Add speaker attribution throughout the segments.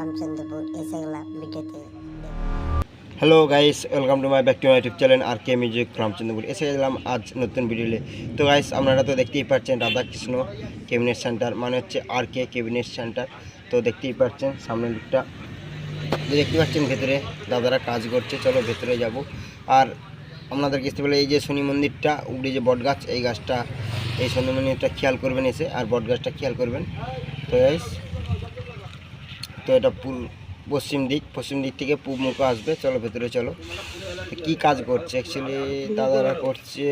Speaker 1: Ramchandrapur
Speaker 2: hello guys welcome to my back to my YouTube channel R K music Ramchandrapur এসে গেলাম আজ নতুন ভিডিওলে তো গাইস আপনারা তো দেখতেই পাচ্ছেন রাধাকৃষ্ণ ক্যাবিনেট সেন্টার মানে হচ্ছে আর কে ক্যাবিনেট সেন্টার তো দেখতেই পাচ্ছেন সামনের দিকটা। দেখতে পাচ্ছেন ভেতরে দাদারা কাজ করছে, চলো ভেতরে যাব। আর আপনাদের দেখতে বলে, এই যে শনি মন্দিরটা, উপরে যে বটগাছ এই গাছটা, এই শনি মন্দিরটা খেয়াল করবেন এসে, আর বটগাছটা খেয়াল করবেন। তো গাইস তো এটা পুর পশ্চিম দিক পশ্চিম দিক থেকে পূব মুখ আসবে। চলো, ভেতরে চলো। কি কাজ করছে? অ্যাকচুয়ালি দাদারা করছে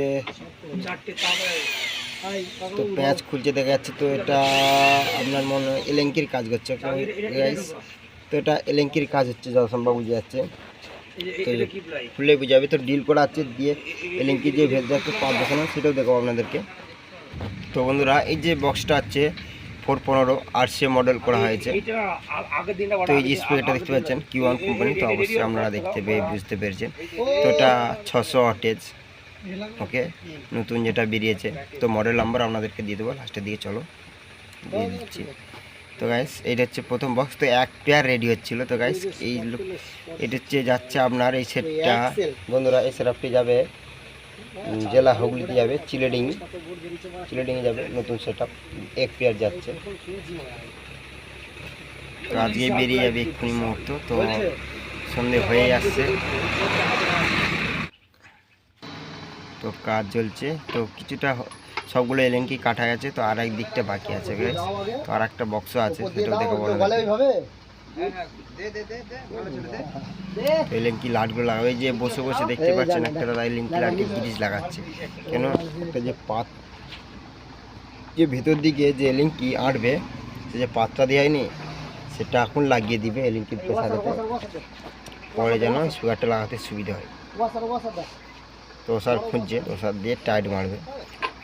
Speaker 2: তো পেঁয়াজ খুলছে, দেখা যাচ্ছে তো এটা আপনার মনে হয় এলেঙ্কির কাজ করছে তো এটা এলেঙ্কির কাজ হচ্ছে যথাসম্ভব বুঝে যাচ্ছে। তো খুলে বুঝাবে তো ডিল করা আছে, দিয়ে এলেঙ্কি যে ভেজ যাচ্ছে পাঁচ বসানো, সেটাও দেখাবো আপনাদেরকে। তো বন্ধুরা, এই যে বক্সটা আছে ফোর পনেরো আর সে মডেল করা হয়েছে। তো এই যে স্পিকারটা দেখতে পাচ্ছেন কিউ ওয়ান কোম্পানি তো অবশ্যই আপনারা দেখতে পেয়ে বুঝতে পেরেছেন। তো এটা ছশো অটেজ ওকে নতুন যেটা বেরিয়েছে তো মডেল নাম্বার আপনাদেরকে দিয়ে দেবো লাস্টের দিকে চলো দিয়ে দিচ্ছি। তো গাইস এইটা হচ্ছে প্রথম বক্স তো এক পেয়ার রেডি হচ্ছিল তো গাইস এই এটা হচ্ছে যাচ্ছে আপনার এই সেটটা বন্ধুরা এই সেটআপটি যাবে জেলা হুগলিতে যাবে চিলেডিং চিলেডিংয়ে যাবে, নতুন সেট এক পেয়ার যাচ্ছে। তো আজকে বেরিয়ে যাবে এক্ষুনি মুহূর্ত, তো সন্ধে হয়ে আসছে। তো কাজ চলছে, তো কিছুটা সবগুলো এলেঙ্কি কাটা গেছে, তো আর এক দিকটা বাকি আছে। তো আর একটা বক্সও আছে, সেটাও দেখাবো আপনাদের। তো এলেঙ্কি লাটগুলো লাগাবে যে বসে বসে দেখতে পাচ্ছেন একটা দাদা এলেঙ্কি লাটে গিরিজ লাগাচ্ছে। কেন? একটা যে পাত যে ভেতর দিকে যে এলিঙ্কি আঁটবে সে যে পাতটা দেওয়া হয়নি সেটা এখন লাগিয়ে দিবে এলিঙ্কির প্রেসারেতে পরে যেন সুগারটা লাগাতে সুবিধা হয়। তো ওসার খুঁজছে ওসার দিয়ে টাইট মারবে।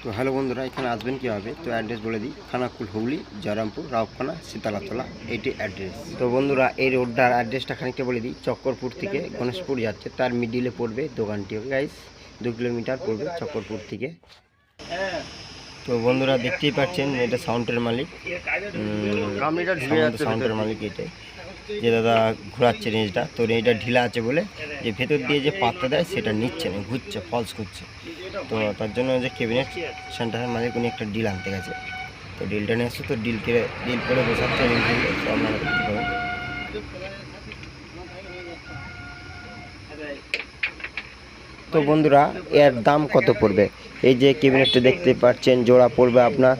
Speaker 2: তো হ্যালো বন্ধুরা এখানে আসবেন কীভাবে? তো অ্যাড্রেস বলে দিই খানাকুল হুগলি জয়রামপুর রাউখানা সীতালাতলা এইটি অ্যাড্রেস তো বন্ধুরা এই রোডটার অ্যাড্রেসটা খানিকটা বলে দিই চক্করপুর থেকে গণেশপুর যাচ্ছে তার মিডিলে পড়বে দোকানটি গাইস দু কিলোমিটার পড়বে চক্করপুর থেকে। তো বন্ধুরা দেখতেই পাচ্ছেন এটা সাউন্ডের মালিক। সাউন্ডের মালিক এটাই। যে দাদা ঘোরাচ্ছে রেঞ্জটা, তো রেঞ্জটা ঢিলা আছে বলে যে ভেতর দিয়ে যে পাত্তা দেয় সেটা নিচ্ছে না, ঘুরছে ফলস ঘুরছে তো তার জন্য যে ক্যাবিনেট সেন্টারের মাঝে কোনো একটা ডিল আনতে গেছে। তো ডিলটা নিয়ে এসছে তো ডিল করে ডিল করে বসাচ্ছে তো তো বন্ধুরা, এর দাম কত পড়বে? এই যে ক্যাবিনেটটা দেখতে পাচ্ছেন, জোড়া পড়বে আপনার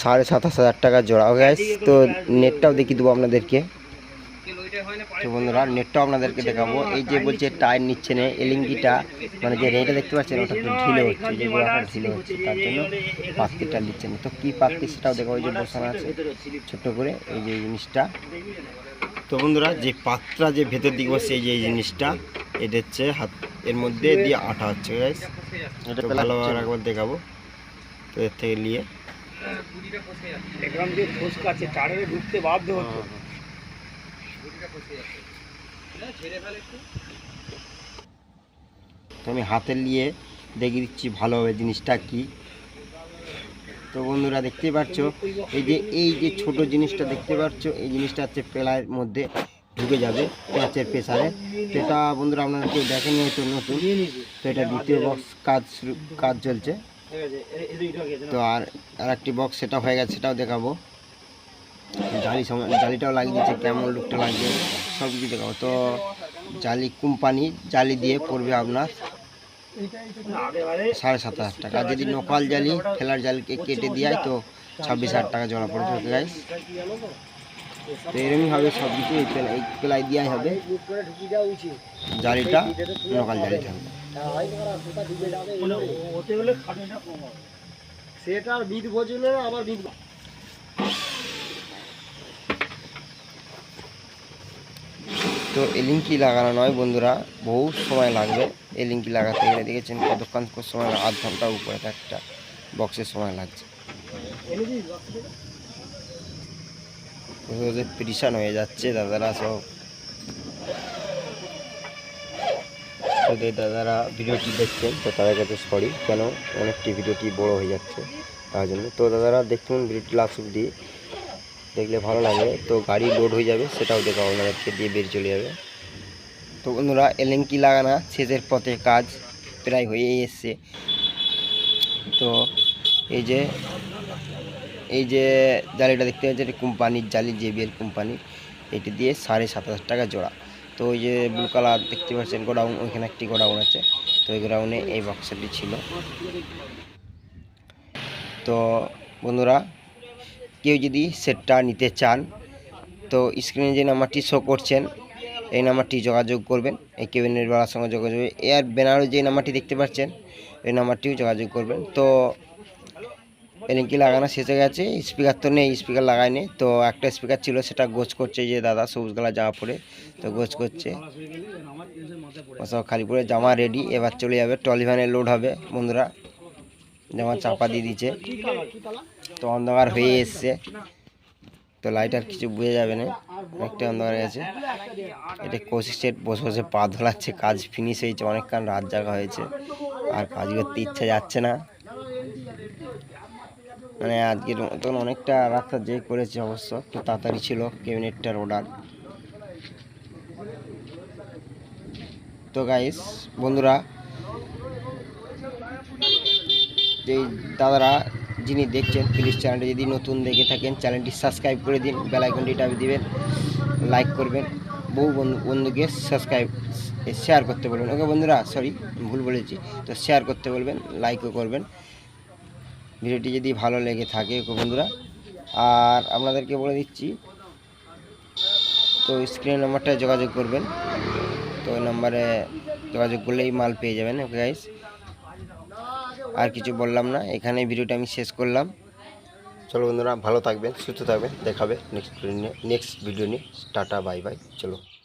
Speaker 2: সাড়ে সাতাশ হাজার টাকা জোড়া। গ্যাস তো নেটটাও দেখিয়ে দেবো আপনাদেরকে। তো বন্ধুরা নেটটাও আপনাদেরকে দেখাবো। এই যে বলছে, টায়ার নিচ্ছে না এলিঙ্গিটা মানে যে রেটা দেখতে পাচ্ছেন, ওটা একটু ঢিলে হচ্ছে, যে গোড়াটা ঢিলে হচ্ছে, তার জন্য পাত্তিটা নিচ্ছে না। তো কী পাত্তি সেটাও দেখাবো, এই যে বসানো আছে, ছোট্ট করে, এই যে জিনিসটা। তো বন্ধুরা, যে পাত্রা যে ভেতর দিকে বসছে, এই যে এই জিনিসটা, এটা হচ্ছে হাত, এর মধ্যে দিয়ে আটা হচ্ছে এটা ভালোভাবে একবার দেখাবো, তো এর থেকে নিয়ে।
Speaker 3: দিয়ে ফসকাচ্ছে টাড়ে ঢুকতে বাধ্য
Speaker 2: আমি হাতে নিয়ে দেখিয়ে দিচ্ছি ভালোভাবে জিনিসটা কি। তো বন্ধুরা দেখতেই পাচ্ছ এই যে এই যে ছোট জিনিসটা দেখতে পাচ্ছ এই জিনিসটা হচ্ছে পেলার মধ্যে ঢুকে যাবে পেঁচের প্রেসারে। তো এটা বন্ধুরা আপনারা কেউ দেখেনি হয়তো নতুন, তো এটা দ্বিতীয় বক্স কাজ কাজ চলছে। তো আর আর একটি বক্স সেটা হয়ে গেছে, সেটাও দেখাবো। জালি জালিটাও লাগিয়ে দিচ্ছে কেমন লুকটা লাগবে সব কিছু দেখাবো। তো জালি কোম্পানি, জালি দিয়ে পড়বে আপনার সাড়ে সাত হাজার টাকা। যদি নকল জালি, ফেলার জালকে কেটে হয় তো ছাব্বিশ হাজার টাকা জমা পড়বে ওকে গাইস তো এরকমই হবে সব কিছু, এই পেলা- এই পেলাই দেওয়াই হবে। জালিটা, নকল জালি থাকবে
Speaker 3: সেটা আর বিদ বোঝলে আবার বিদ
Speaker 2: তো এলিঙ্কি লাগানো নয় বন্ধুরা বহু সময় লাগবে। এলিঙ্কি লাগাতে গেলে দেখেছেন কতক্ষণ কত সময় আধ ঘণ্টা উপরে একটা বক্সের সময় লাগছে। প্রিশান হয়ে যাচ্ছে, দাদারা সব। তো যে দাদারা ভিডিওটি দেখছেন, তো তাদের কাছে সরি কেন অনেকটি ভিডিওটি বড় হয়ে যাচ্ছে, তার জন্য। তো দাদারা দেখুন, ভিডিওটি লাস্ট অব্দি দেখলে ভালো লাগবে তো গাড়ি লোড হয়ে যাবে, সেটাও দেখাবো আপনাদেরকে দিয়ে বের চলে যাবে। তো বন্ধুরা এলেঙ্কি লাগানা শেষের পথে কাজ প্রায় হয়েই এসছে। তো এই যে এই যে জালিটা দেখতে পাচ্ছি এটা কোম্পানির জালি, জেবিএল কোম্পানির এটি দিয়ে সাড়ে সাত হাজার টাকা জোড়া। তো ওই যে ব্লু কালার দেখতে পাচ্ছেন, গোডাউন, ওইখানে একটি গোডাউন আছে। তো ওই গোডাউনে এই বক্সটি ছিল। তো বন্ধুরা কেউ যদি সেটটা নিতে চান, তো স্ক্রিনে যে নাম্বারটি শো করছেন, এই নাম্বারটি যোগাযোগ করবেন। এই কেবিনের বেলার সঙ্গে যোগাযোগ এর ব্যানারও যে নাম্বারটি দেখতে পাচ্ছেন, এই নাম্বারটিও যোগাযোগ করবেন। তো এলিঙ্কি লাগানো শেষ হয়ে গেছে স্পিকার তো নেই স্পিকার লাগায়নি। তো একটা স্পিকার ছিল, সেটা গোছ করছে যে দাদা, সবুজ কালার জামা পরে, তো গোছ করছে। সব খালি পরে জামা রেডি এবার চলে যাবে ট্রলি ভ্যানে লোড হবে, বন্ধুরা। জামা চাপা দিয়ে দিচ্ছে তো অন্ধকার হয়ে এসছে। তো লাইট আর কিছু বোঝা যাবে না। অনেকটা অন্ধকার হয়ে গেছে। এটা কৌশিক সেট বসে বসে পা ধোলাচ্ছে কাজ ফিনিশ হয়েছে অনেকক্ষণ রাত জাগা হয়েছে। আর কাজ করতে ইচ্ছা যাচ্ছে না। মানে আজকের মতন অনেকটা রাস্তা যে করেছে অবশ্য একটু তাড়াতাড়ি ছিল ক্যাবিনেটটার অর্ডার তো গাইস বন্ধুরা যেই দাদারা যিনি দেখছেন প্লিজ চ্যানেলটি যদি নতুন দেখে থাকেন চ্যানেলটি সাবস্ক্রাইব করে দিন বেল আইকনটি টাপে দিবেন লাইক করবেন, বহু বন্ধু, বন্ধুকে সাবস্ক্রাইব শেয়ার করতে বলবেন। ওকে বন্ধুরা সরি ভুল বলেছি, তো শেয়ার করতে বলবেন লাইকও করবেন। ভিডিওটি যদি ভালো লেগে থাকে, ওকে বন্ধুরা, আর আপনাদেরকে বলে দিচ্ছি, তো স্ক্রিন নাম্বারটায় যোগাযোগ করবেন। তো নাম্বারে যোগাযোগ করলেই মাল পেয়ে যাবেন ওকে গাইস আর কিছু বললাম না। এখানে ভিডিওটা আমি শেষ করলাম। চলো বন্ধুরা, ভালো থাকবেন, সুস্থ থাকবেন। দেখাবে নেক্সট নেক্সট ভিডিও নিয়ে। টাটা বাই বাই চলো।